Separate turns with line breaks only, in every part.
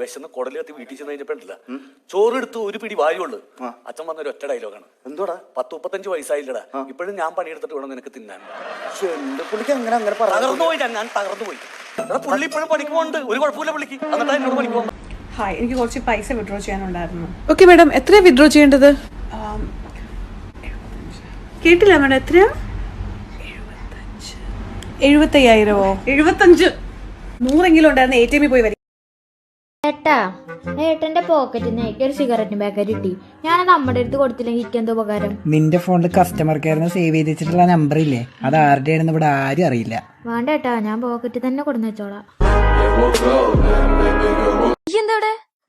വിശന്ന് കുടൽ കത്തി വീട്ടിൽ ചെന്ന് കഴിഞ്ഞപ്പോഴല്ല ചോറെടുത്ത് ഒരു പിടി വായുള്ളു അച്ഛൻ വന്ന ഒരു ഒറ്റ ഡയലോഗാണ്
എന്തോടാ
പത്ത് മുപ്പത്തഞ്ച് വയസ്സായില്ലടാ. ഇപ്പോഴും ഞാൻ പണിയെടുത്തിട്ട് വേണം നിനക്ക് തിന്നാൻ.
പുള്ളിക്ക് അങ്ങനെ അങ്ങനെ
തകർന്നു പോയി ഞാൻ ഞാൻ തകർന്നു പോയി. പുള്ളി ഇപ്പോഴും പണിക്ക് പോകുന്നുണ്ട് ഒരു കുഴപ്പമില്ല പുള്ളിക്ക്. എന്നിട്ടാ എന്നോട് പണിക്ക്? പോകുന്നത്
ഹായ് എനിക്ക് കുറച്ച് പൈസ വിഡ്രോ ചെയ്യാനുണ്ടായിരുന്നു.
ഓക്കെ മാഡം എത്രയാ വിഡ്രോ ചെയ്യേണ്ടത്?
ആം, കേട്ടില്ല മാഡം എത്രയാ? എഴുപത്തയ്യായിരമോ? എഴുപത്തഞ്ച്. നൂറെങ്കിലും ഉണ്ടായിരുന്നു. എ ടി എമ്മിൽ പോയി വരും.
ഏട്ടാ ഏട്ടന്റെ പോക്കറ്റിൽ നിന്ന് ഒരു സിഗരറ്റ് പാക്കറ്റ് കിട്ടി. ഞാനത് നമ്മുടെ അടുത്ത് കൊടുത്തില്ലെങ്കിൽ എനിക്ക് എന്താ ഉപകാരം?
നിന്റെ ഫോണിൽ കസ്റ്റമർ കെയറിന് സേവ് ചെയ്ത് വെച്ചിട്ടുള്ള നമ്പർ ഇല്ലേ? അത് ആരുടെയാണെന്ന് ഇവിടെ ആരും അറിയില്ല.
വേണ്ട ഏട്ടാ ഞാൻ പോക്കറ്റിൽ തന്നെ കൊടുന്ന് വെച്ചോളാം.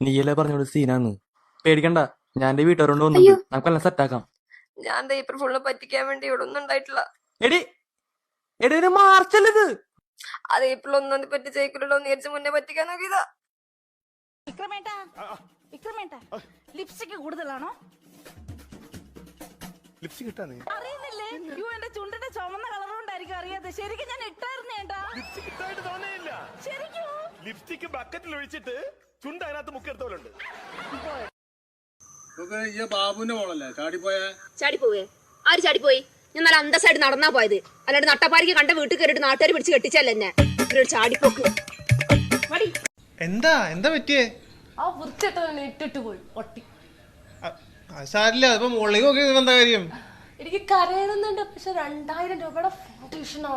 നീയല്ലേ പറഞ്ഞോട് സീനാന്ന്? പേടിക്കണ്ട ഞാൻ എന്റെ വീട്ടുകാരോണ്ട് വന്നു നമുക്കെല്ലാം സെറ്റാക്കാം
ഞാൻ ദേ ഏപ്രിൽ ഫുള്ളിനെ പറ്റിക്കാൻ വേണ്ടി ഇവിടെ ഒന്നും ഉണ്ടായിട്ടില്ല.
എടി എടി ഇത്? മാർച്ചല്ലത്
അത് ഏപ്രിൽ ഒന്നാം തീയതി പറ്റി ജയിക്കില്ലല്ലോ എന്ന് വിചാരിച്ച് മുന്നേ പറ്റിക്കാൻ നോക്കിയതാ.
ലിപ്സ്റ്റിക് കൂടുതലാണോ?
ലിപ്സ്റ്റിക് ഇട്ടാ നീ.
അറിയുന്നില്ലേ? യു എന്റെ ചുണ്ടിന്റെ ചുമന്ന കളർ കൊണ്ടായിരിക്കും അറിയാതെ ശരിക്കും ഞാൻ ഇട്ടായിരുന്നു ഏട്ടാ.
ലിപ്സ്റ്റിക് ഇട്ടായിട്ട് തോന്നിയില്ല.
ശരിക്കും?
ലിപ്സ്റ്റിക് ബക്കറ്റിൽ ഒഴിച്ചിട്ട് ചുണ്ട് അതിനകത്ത് മുക്കിയെടുത്തോലുണ്ട്
ചാടിപ്പോവേ ആര് ചാടിപ്പോയി? ഞാൻ നല്ല അന്തസ്സായിട്ട് നടന്നാ പോയത്. അല്ലാണ്ട് നട്ടപ്പാരിക്ക് കണ്ട വീട്ടിൽ കയറിയിട്ട് നാട്ടുകാർ പിടിച്ച് കെട്ടിച്ചല്ല എന്നെ? ചാടിപ്പോക്ക്.
എന്താ? എന്താ പറ്റിയേ?
ആ വൃത്തിയിട്ടവനെ ഇട്ടിട്ട് പോയി ഒട്ടി.
സാരില്ല അതിപ്പോ മുകളിലേക്ക് നോക്കി എന്താ കാര്യം?
എനിക്ക് കരയണമെന്നുണ്ട് പക്ഷെ രണ്ടായിരം രൂപയുടെ ഫൗണ്ടേഷനോ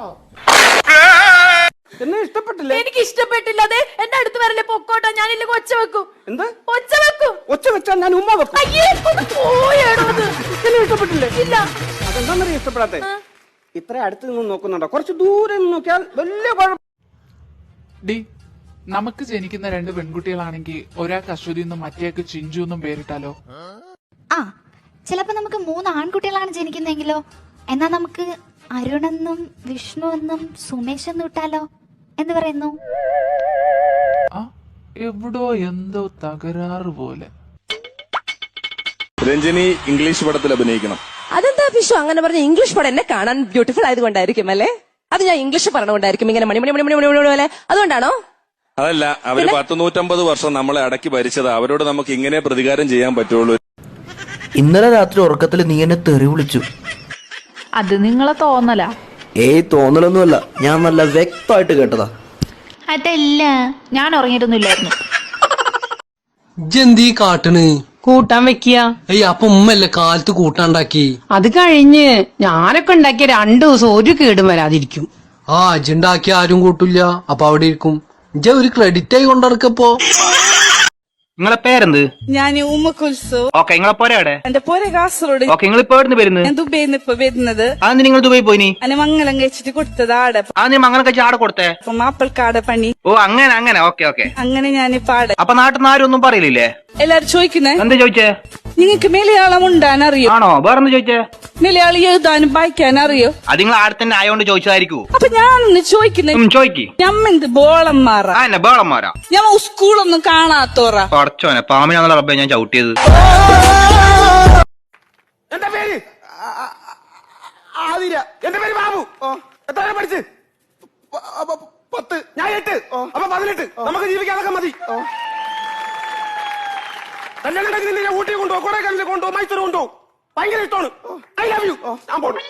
എന്നെ ഇഷ്ടപ്പെട്ടില്ല?
എനിക്ക് ഇഷ്ടപ്പെട്ടില്ല അതെ എന്റെ അടുത്ത് വരല്ലേ പൊക്കോട്ടോ ഞാൻ ഇല്ലെങ്കിൽ ഒച്ച വെക്കും.
എന്ത്?
ഒച്ച വെക്കും.
ഒച്ച വെച്ചാൽ ഞാൻ ഉമ്മ വെക്കും.
അയ്യേ.
എന്നെ ഇഷ്ടപ്പെട്ടില്ലേ?
ഇല്ല.
അതെന്താന്നറിയ ഇഷ്ടപ്പെടാത്തെ? ഇത്ര അടുത്ത് നിന്ന് നോക്കുന്നുണ്ടോ? കുറച്ച് ദൂരെ നിന്ന് നോക്കിയാൽ വലിയ കുഴപ്പം
ഡി നമുക്ക് ജനിക്കുന്ന രണ്ട് പെൺകുട്ടികളാണെങ്കിൽ ഒരാൾക്ക് അശ്വതി എന്നും മറ്റേക്ക് ചിഞ്ചു എന്നും പേരിട്ടാലോ
ആ ചിലപ്പോ നമുക്ക് മൂന്ന് ആൺകുട്ടികളാണ് ജനിക്കുന്നെങ്കിലോ എന്നാ നമുക്ക് അരുണെന്നും വിഷ്ണു എന്നും സുമേഷ് എന്നും ഇട്ടാലോ എന്ന് പറയുന്നു
ആ എവിടോ എന്തോ തകരാറ് പോലെ
രഞ്ജനി ഇംഗ്ലീഷ് പടത്തിൽ അഭിനയിക്കണം
അതെന്താ വിഷു അങ്ങനെ പറഞ്ഞ ഇംഗ്ലീഷ് പടം എന്നെ കാണാൻ ബ്യൂട്ടിഫുൾ ആയതുകൊണ്ടായിരിക്കും അല്ലേ അത് ഞാൻ ഇംഗ്ലീഷ് പറഞ്ഞുകൊണ്ടായിരിക്കും ഇങ്ങനെ മണി മണി മണി മണി മണി മണി പോലെ അതുകൊണ്ടാണോ
അതല്ല അവർ പത്ത് നൂറ്റമ്പത് വർഷം നമ്മളെ അടക്കി ഭരിച്ചത്. അവരോട് നമുക്ക് ഇങ്ങനെ പ്രതികാരം ചെയ്യാൻ പറ്റുള്ളൂ.
ഇന്നലെ രാത്രി ഉറക്കത്തിൽ നീ എന്നെ തെറി വിളിച്ചു.
അത് നിങ്ങളെ തോന്നലാ.
ഏയ് തോന്നലൊന്നുമല്ല. ഞാൻ നല്ല വ്യക്തമായിട്ട് കേട്ടതാ.
അതല്ല ഞാൻ ഉറങ്ങിയിട്ടൊന്നുമില്ലായിരുന്നു.
ജന്തി കാട്ടണ്?
കൂട്ടാൻ വെക്കുക
ഏയ് അപ്പൊ ഉമ്മല്ലേ കാലത്ത് കൂട്ടാണ്ടാക്കി?
അത് കഴിഞ്ഞ് ഞാനൊക്കെ ഉണ്ടാക്കിയ രണ്ടു ദിവസം ഒരു കേടും വരാതിരിക്കും.
ആ അജിണ്ടാക്കി ആരും കൂട്ടില്ല. അപ്പൊ അവിടെ ഇരിക്കും. ഇജ്ജ ഒരു ക്രെഡിറ്റ് ആയി കൊണ്ടിറക്കപ്പോ
നിങ്ങളെ പേരെന്ത്?
ഞാൻ ഉമ്മ കുൽസു.
ഓക്കെ നിങ്ങളെ പോരെ അവിടെ?
എന്റെ പോരെ കാസർഗോഡ്.
ഓക്കെ നിങ്ങൾ ഇപ്പൊ എവിടുന്ന് വരുന്നത്?
ഞാൻ ദുബൈന്ന് ഇപ്പൊ വരുന്നത്.
ആ നിങ്ങൾ ദുബായി പോയിനി
അന്നെ മംഗലം കഴിച്ചിട്ട് കൊടുത്തത് ആടെ
ആ നീ കഴിച്ച ആടെ കൊടുത്തേ?
അപ്പൊ കാട പണി.
ഓ അങ്ങനെ അങ്ങനെ. Okay okay.
അങ്ങനെ ഞാനിപ്പോ ആടെ.
അപ്പൊ നാട്ടിൽ നിന്ന് ആരും ഒന്നും പറയില്ലേ
എല്ലാരും ചോദിക്കുന്നേ?
എന്താ ചോദിച്ചേ?
നിങ്ങക്ക് മലയാളം ഉണ്ടാൻ അറിയോ
ആണോ? വേറെന്ന് ചോദിച്ചേ?
മലയാളി എഴുതാനും വായിക്കാൻ അറിയോ
അത് നിങ്ങൾ ആടെ തന്നെ ആയോണ്ട് ചോദിച്ചതായിരിക്കൂ
അപ്പൊ ഞാൻ ചോദിക്കുന്നേ.
ചോദിക്കി.
ഞമ്മെന്ത് ബോളന്മാറാ
ആ എന്നെ ബേളന്മാരാ.
ഞാൻ സ്കൂളൊന്നും കാണാത്തോറാ.
പടച്ചോനെ പാമിനാന്നുള്ള റബ്ബെ ഞാൻ ചവിട്ടിയത്.
എന്റെ പേര്? ആതിര. എന്റെ പേര് ബാബു? എത്ര പഠിച്ച്? പത്ത്. ഞാൻ എട്ട്. അപ്പൊ പതിനെട്ട്. നമുക്ക് ജീവിക്കാനൊക്കെ മതി. കല്യാണം ഊട്ടി കൊണ്ടുപോകും കൊടൈക്കനാലിൽ കൊണ്ടുപോകും മൈസൂർ കൊണ്ടുപോകും. ഭയങ്കര ഇഷ്ടമാണ്. ഐ ലവ് യു ഞാൻ പോണു